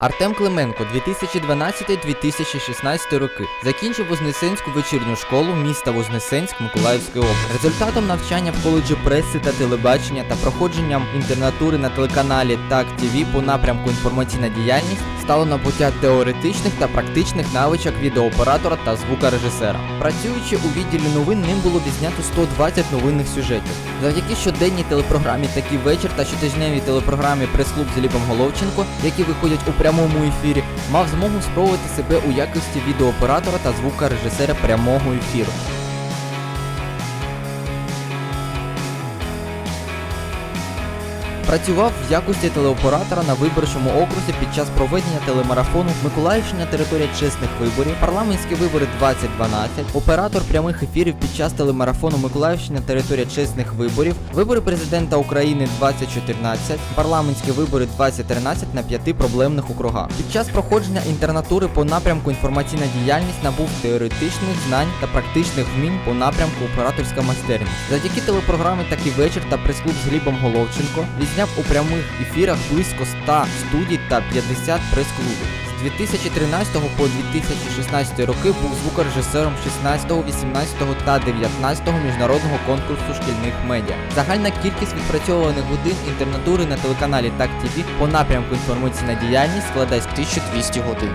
Артем Клименко 2012-2016 роки закінчив Вознесенську вечірню школу міста Вознесенськ Миколаївської області. Результатом навчання в коледжі преси та телебачення та проходженням інтернатури на телеканалі Так ТВ по напрямку інформаційна діяльність стало набуття теоретичних та практичних навичок відеооператора та звукорежисера. Працюючи у відділі новин, ним було відзнято 120 новинних сюжетів. Завдяки щоденній телепрограмі Такий вечір та щотижневій телепрограмі Прес-клуб з Ліпом Головченко, які виходять у прямому ефірі, мав змогу спробувати себе у якості відеооператора та звукорежисера прямого ефіру. Працював в якості телеоператора на виборчому окрузі під час проведення телемарафону Миколаївщина. Територія чесних виборів, парламентські вибори 2012, оператор прямих ефірів під час телемарафону Миколаївщина. Територія чесних виборів, вибори президента України 2014, парламентські вибори 2013 на п'яти проблемних округах. Під час проходження інтернатури по напрямку інформаційна діяльність набув теоретичних знань та практичних вмінь по напрямку операторська майстерність. Завдяки телепрограмі Такий вечір та прес-клуб з Глібом Головченко відзняв у прямих ефірах близько 100 студій та 50 прес-клубів. З 2013 по 2016 роки був звукорежисером 16, 18 та 19 міжнародного конкурсу шкільних медіа. Загальна кількість відпрацьованих годин інтернатури на телеканалі Так ТВ по напрямку інформаційна діяльність складає 1200 годин.